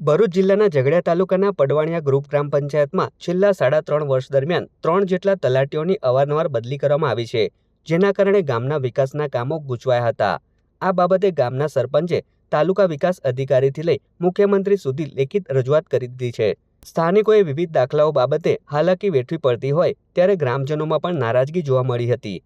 ભરૂચ જિલ્લાના ઝઘડિયા તાલુકાના પડવાણિયા ગ્રુપ ગ્રામ પંચાયતમાં છેલ્લા સાડા ત્રણ વર્ષ દરમિયાન ત્રણ જેટલા તલાટીઓની અવારનવાર બદલી કરવામાં આવી છે, જેના કારણે ગામના વિકાસના કામો ગૂંચવાયા હતા. આ બાબતે ગામના સરપંચે તાલુકા વિકાસ અધિકારીથી લઈ મુખ્યમંત્રી સુધી લેખિત રજૂઆત કરી દીધી છે. સ્થાનિકોએ વિવિધ દાખલાઓ બાબતે હાલાકી વેઠવી પડતી હોય ત્યારે ગ્રામજનોમાં પણ નારાજગી જોવા મળી હતી.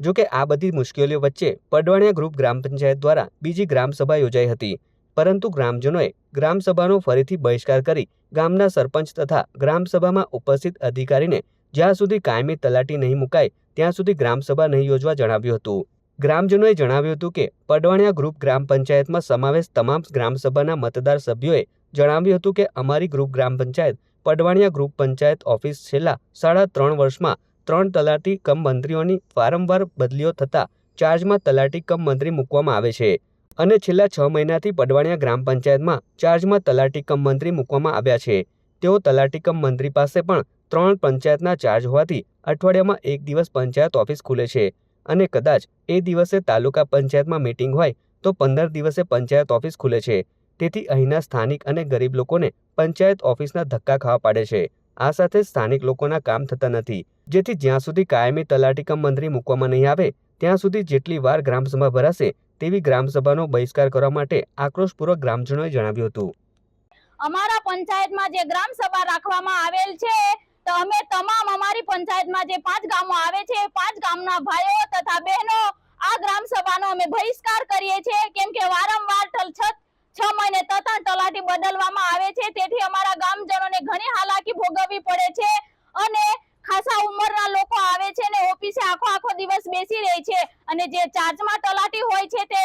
જોકે આ બધી મુશ્કેલીઓ વચ્ચે પડવાણિયા ગ્રુપ ગ્રામ પંચાયત દ્વારા બીજી ગ્રામસભા યોજાઈ હતી. પરંતુ ગ્રામજનોએ ગ્રામસભાનો ફરીથી બહિષ્કાર કરી ગામના સરપંચ તથા ગ્રામસભામાં ઉપસ્થિત અધિકારીને જ્યાં સુધી કાયમી તલાટી નહીં મુકાય, ત્યાં સુધી ગ્રામસભા નહીં યોજવા જણાવ્યું હતું. ગ્રામજનોએ જણાવ્યું હતું કે, પડવાણિયા ગ્રુપ ગ્રામ પંચાયતમાં સમાવેશ તમામ ગ્રામસભાના મતદાર સભ્યોએ જણાવ્યું હતું કે, અમારી ગ્રુપ ગ્રામ પંચાયત પડવાણિયા ગ્રુપ પંચાયત ઓફિસ છેલ્લા સાડા ત્રણ વર્ષમાં ત્રણ તલાટી કમ મંત્રીઓની વારંવાર બદલીઓ થતાં ચાર્જમાં તલાટી કમ મંત્રી મૂકવામાં આવે છે. અને છેલ્લા છ મહિનાથી પડવાણિયા ગ્રામ પંચાયતમાં ચાર્જમાં તલાટી કમ મંત્રી મૂકવામાં આવ્યા છે. તેઓ તલાટી કમ મંત્રી પાસે પણ ત્રણ પંચાયતના ચાર્જ હોવાથી અઠવાડિયામાં એક દિવસ પંચાયત ઓફિસ ખુલે છે અને કદાચ એ દિવસે તાલુકા પંચાયતમાં મીટિંગ હોય તો પંદર દિવસે પંચાયત ઓફિસ ખુલે છે. તેથી અહીંના સ્થાનિક અને ગરીબ લોકોને પંચાયત ઓફિસના ધક્કા ખાવા પાડે છે. આ સાથે સ્થાનિક લોકોના કામ થતા નથી. જેથી જ્યાં સુધી કાયમી તલાટીકમ મંત્રી મૂકવામાં નહીં આવે, ત્યાં સુધી જેટલી વાર ગ્રામસભા ભરાશે તેવી ગ્રામસભાનો બહિષ્કાર કરવા માટે આક્રોશપૂર્વક ગ્રામજનોએ જણાવ્યું હતું. અમારા પંચાયતમાં જે ગ્રામ સભા રાખવામાં આવેલ છે, તો અમે તમામ અમારી પંચાયતમાં જે પાંચ ગામો આવે છે પાંચ ગામના ભાઈઓ તથા બહેનો આ ગ્રામ સભાનો અમે બહિષ્કાર કરીએ છીએ. કેમ કે વારંવાર છ મહિને તથા તલાટી બદલવામાં આવે છે. તેથી અમારા ગામજનોને ઘણી હાલાકી ભોગવવી પડે છે. અને ખાસા ઉંમરના લોકો આવે છે ને ઓફિસે આખો આખો દિવસ બેસી રહે છે અને જે ચાર્જમાં તલાટી હોય છે તે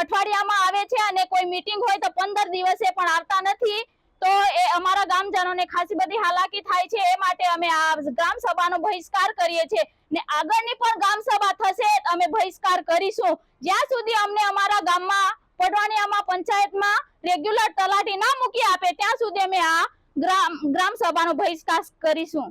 અઠવાડિયામાં આવે છે અને કોઈ મીટિંગ હોય તો પંદર દિવસે પણ આવતા નથી. તો એ અમારા ગામજનોને ખાસી બધી હાલાકી થાય છે. એ માટે અમે આ ગ્રામ સભાનો બહિષ્કાર કરીએ છીએ. ને આગળની પણ ગ્રામ સભા થશે અમે બહિષ્કાર કરીશું. જ્યાં સુધી અમને અમારા ગામમાં પડવાણીયામાં પંચાયતમાં રેગ્યુલર તલાટી ના મૂકી આપે, ત્યાં સુધી અમે આ ગ્રામ ગ્રામ સભાનો બહિષ્કાર કરીશું.